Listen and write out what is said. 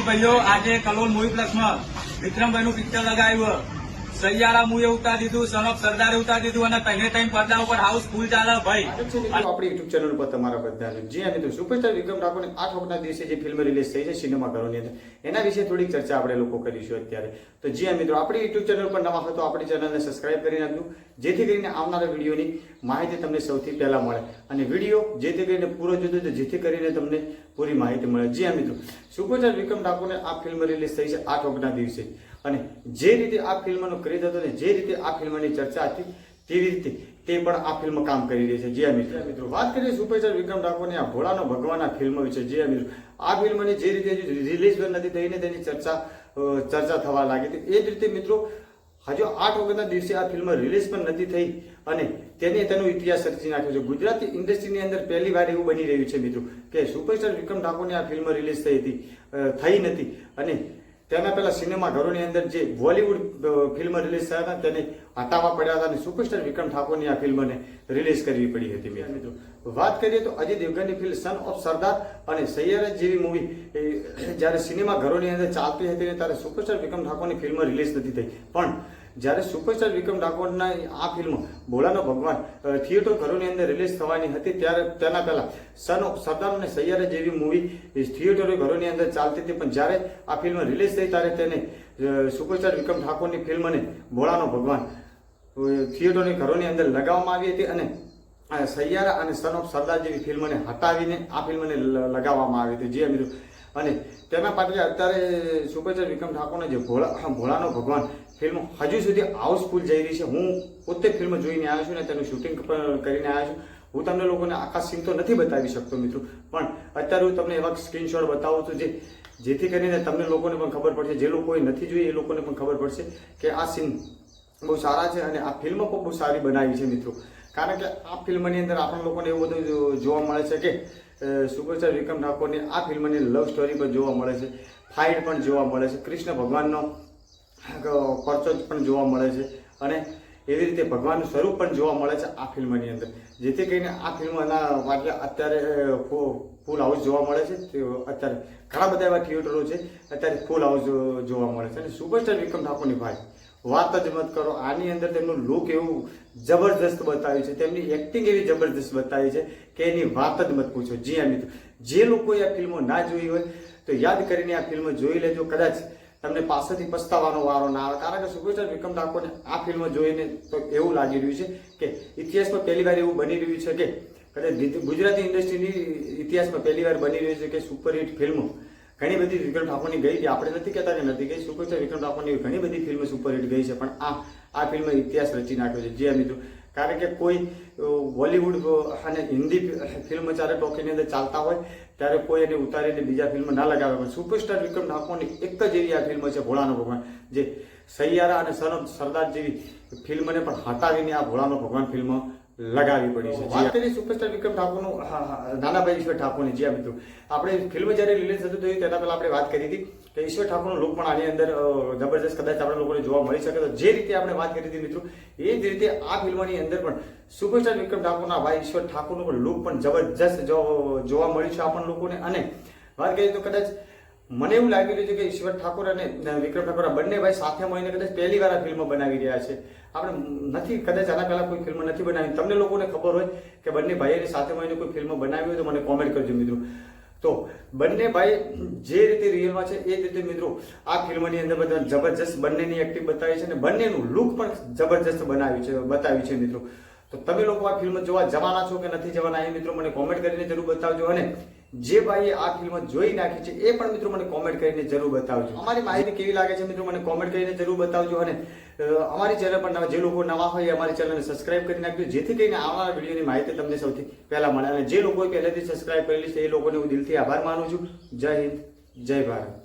ભાઈઓ આજે કલોલ મૂવી પ્લસમાં વિક્રમભાઈ નું પિક્ચર લગાવ્યું. સૈયારા મુએ ઉતાર દીધું, સનફ સરદારે ઉતાર દીધું અને પહેલે ટાઈમ પડદા ઉપર હાઉસ ફૂલ ચાલે ભાઈ. આપણી યુટ્યુબ ચેનલ ઉપર તમારા બધાનું જે હા મિત્રો સુપરસ્ટાર વિક્રમ ઠાકોરની આઠ ઓગસ્ટના દિવસે જે ફિલ્મ રિલીઝ થઈ છે સિનેમાઘરોની અંદર, એના વિશે થોડીક ચર્ચા આપણે લોકો કરીશું અત્યારે. તો જે મિત્રો, આપણી યુટ્યુબ ચેનલ પર નવા હોય તો આપણી ચેનલને સબસ્ક્રાઇબ કરી નાખજો, જેથી કરીને આવનારા વિડીયોની માહિતી તમને સૌથી પહેલા મળે. અને વીડિયો જેથી કરીને પૂરો જોતો તો જેથી કરીને તમને પૂરી માહિતી મળે. જે મિત્રો સુપરસ્ટાર વિક્રમ ઠાકોરને આ ફિલ્મ રિલીઝ થઈ છે આઠ ઓગસ્ટના દિવસે. અને જે રીતે આ ફિલ્મનો ક્રેઝ હતો અને જે રીતે આ ફિલ્મની ચર્ચા હતી, તેવી રીતે તે પણ આ ફિલ્મ કામ કરી રહી છે. જે મિત્રો મિત્રો, વાત કરીએ સુપરસ્ટાર વિક્રમ ઠાકોરની આ ભોળાનો ભગવાન ફિલ્મ વિશે. જે મિત્રો આ ફિલ્મની જે રીતે રિલીઝ પણ નથી થઈને તેની ચર્ચા ચર્ચા થવા લાગી હતી. એ જ રીતે મિત્રો, હજુ આઠ ઓગસ્ટના દિવસે આ ફિલ્મ રિલીઝ પણ નથી થઈ અને તેને તેનો ઇતિહાસ રચી નાખ્યો છે. ગુજરાતી ઇન્ડસ્ટ્રીની અંદર પહેલી વાર એવું બની રહ્યું છે મિત્રો, કે સુપરસ્ટાર વિક્રમ ઠાકોરની આ ફિલ્મ રિલીઝ થઈ હતી થઈ નથી અને તેના પહેલા સિનેમાઘરોની અંદર જે બોલિવૂડ ફિલ્મ રિલીઝ થયા હતા તેને હટાવવા પડ્યા હતા અને સુપરસ્ટાર વિક્રમ ઠાકોરની આ ફિલ્મને રિલીઝ કરવી પડી હતી મિત્રો વાત કરીએ તો અજય દેવગનની ફિલ્મ સન ઓફ સરદાર અને સૈયર જેવી મૂવી જ્યારે સિનેમા ઘરોની અંદર ચાલતી હતી ત્યારે સુપરસ્ટાર વિક્રમ ઠાકોરની ફિલ્મ રિલીઝ નથી થઈ. પણ જ્યારે સુપરસ્ટાર વિક્રમ ઠાકોરના આ ફિલ્મ ભોળાનો ભગવાન થિયેટર ઘરોની અંદર રિલીઝ થવાની હતી ત્યારે, તેના પહેલા સન ઓફ સરદાર અને સૈયરા જેવી મૂવી થિયેટરો ઘરોની અંદર ચાલતી હતી. પણ જ્યારે આ ફિલ્મ રિલીઝ થઈ ત્યારે તેને સુપરસ્ટાર વિક્રમ ઠાકોરની ફિલ્મને ભોળાનો ભગવાન થિયેટરોની ઘરોની અંદર લગાવવામાં આવી હતી અને સૈયારા અને સન ઓફ સરદાર જેવી ફિલ્મને હટાવીને આ ફિલ્મને લગાવવામાં આવી હતી. જે મિત્રો અને તેના પાછળ અત્યારે સુપરસ્ટાર વિક્રમ ઠાકોરને જે ભોળા ભોળાનો ભગવાન ફિલ્મ હજુ સુધી હાઉસફુલ જઈ રહી છે. હું પોતે ફિલ્મ જોઈને આવ્યો છું ને તેનું શૂટિંગ પણ કરીને આવ્યો છું. હું તમને લોકોને આખા સીન તો નથી બતાવી શકતો મિત્રો, પણ અત્યારે હું તમને એવા સ્ક્રીનશોટ બતાવું છું જે, જેથી કરીને તમને લોકોને પણ ખબર પડશે. જે લોકોએ નથી જોઈ એ લોકોને પણ ખબર પડશે કે આ સીન બહુ સારા છે અને આ ફિલ્મ પણ બહુ સારી બનાવી છે મિત્રો. કારણ કે આ ફિલ્મની અંદર આપણા લોકોને એવું બધું જોવા મળે છે કે સુપરસ્ટાર વિક્રમ ઠાકોરની આ ફિલ્મની લવ સ્ટોરી પણ જોવા મળે છે, ફાઇટ પણ જોવા મળે છે, કૃષ્ણ ભગવાનનો પરચો પણ જોવા મળે છે અને એવી રીતે ભગવાનનું સ્વરૂપ પણ જોવા મળે છે આ ફિલ્મની અંદર. જેથી કરીને આ ફિલ્મના વાક્ય અત્યારે ફૂલ હાઉસ જોવા મળે છે. તે અત્યારે ઘણા બધા એવા થિયેટરો છે, અત્યારે ફૂલ હાઉસ જોવા મળે છે. અને સુપરસ્ટાર વિક્રમ ઠાકોરની ભાઈ, વાત જ મત કરો, આની અંદર તેમનું લુક એવું જબરજસ્ત બતાવ્યું છે. તેમની એક્ટિંગ એવી જબરજસ્ત બતાવી છે કે એની વાત જ મત પૂછો. જી હા, મિત્રો, જે લોકોએ આ ફિલ્મો ના જોઈ હોય, તો યાદ કરીને આ ફિલ્મ જોઈ લેજો. કદાચ તમને પાસેથી પસ્તાવાનો વારો ના આવે. કારણ કે સુપરસ્ટાર વિક્રમ ઠાકોરને આ ફિલ્મ જોઈને તો એવું લાગી રહ્યું છે કે ઇતિહાસમાં પહેલી વાર એવું બની રહ્યું છે કે કદાચ ગુજરાતી ઇન્ડસ્ટ્રીની ઇતિહાસમાં પહેલી વાર બની રહ્યું છે કે સુપરહિટ ફિલ્મો ઘણી બધી વિક્રમ ઠાકોરની ગઈ હતી આપણે નથી કહેતા કે નથી ગઈ. સુપરસ્ટાર વિક્રમ ઠાકોરની ઘણી બધી ફિલ્મ સુપરહિટ ગઈ છે. પણ આ આ ફિલ્મ ઇતિહાસ રચી નાખ્યો છે. જે મિત્રો કારણ કે કોઈ બોલિવૂડ અને હિન્દી ફિલ્મ જ્યારે ટોકીની અંદર ચાલતા હોય, ત્યારે કોઈ એને ઉતારીને બીજા ફિલ્મ ના લગાવે. પણ સુપરસ્ટાર વિક્રમ ઠાકોરની એક જ એવી આ ફિલ્મ છે ભોળાનો ભગવાન, જે સૈયારા અને સરદાર જેવી ફિલ્મને પણ હટાવીને આ ભોળાનો ભગવાન ફિલ્મ લગાવી પડી છે. વાત કરીએ સુપરસ્ટાર વિક્રમ ઠાકોરનું. નાનાભાઈ ઈશ્વર ઠાકોરની. જ્યાં મિત્રો. આપણે ફિલ્મ જ્યારે રિલીઝ થતું હતી તેના પહેલાં આપણે વાત કરી હતી કે ઈશ્વર ઠાકોરનો લુક પણ આની અંદર જબરજસ્ત કદાચ આપણે લોકોને જોવા મળી શકે તો જે રીતે આપણે વાત કરી હતી મિત્રો એ જ રીતે આ ફિલ્મની અંદર પણ સુપરસ્ટાર વિક્રમ ઠાકોરના ભાઈ ઈશ્વર ઠાકોરનો પણ લુક પણ જબરજસ્ત જોવા મળ્યું છે આપણને લોકોને. અને વાત કરીએ તો કદાચ મને એવું લાગી રહ્યું છે કે ઈશ્વર ઠાકોર અને વિક્રમ ઠાકોર બંને ભાઈ સાથે મળીને કદાચ પહેલી વાર આ ફિલ્મ બનાવી રહ્યા છે. આપણે નથી, કદાચ આના પહેલા કોઈ ફિલ્મ નથી બનાવી. તમને લોકોને ખબર હોય કે બંને ભાઈઓની સાથે મળીને કોઈ ફિલ્મ બનાવી હોય તો મને કોમેન્ટ કરજો મિત્રો. તો બંને ભાઈ જે રીતે રિયલમાં છે, એ રીતે મિત્રો, આ ફિલ્મની અંદર બધા જબરજસ્ત બંનેની એક્ટિંગ બતાવી છે અને બંનેનું લુક પણ જબરજસ્ત બનાવ્યું છે બતાવ્યું છે મિત્રો. તો તમે લોકો આ ફિલ્મ જોવા જવાના છો કે નથી જવાના એ મિત્રો મને કોમેન્ટ કરીને જરૂર બતાવજો અને જે ભાઈએ આ ફિલ્મ જોઈ નાખી છે, એ પણ મિત્રો મને કોમેન્ટ કરીને જરૂર બતાવજો. અમારી માહિતી કેવી લાગે છે મિત્રો, મને કોમેન્ટ કરીને જરૂર બતાવજો અને અમારી ચેનલ પર જે લોકો નવા હોય અમારી ચેનલને સબસ્ક્રાઇબ કરી નાખજો, જેથી કરીને આવનારા વિડીયોની માહિતી તમને સૌથી પહેલા મળે. અને જે લોકોએ પહેલેથી સબસ્ક્રાઇબ કરેલી છે, એ લોકોને હું દિલથી આભાર માનું છું. જય હિન્દ, જય ભારત.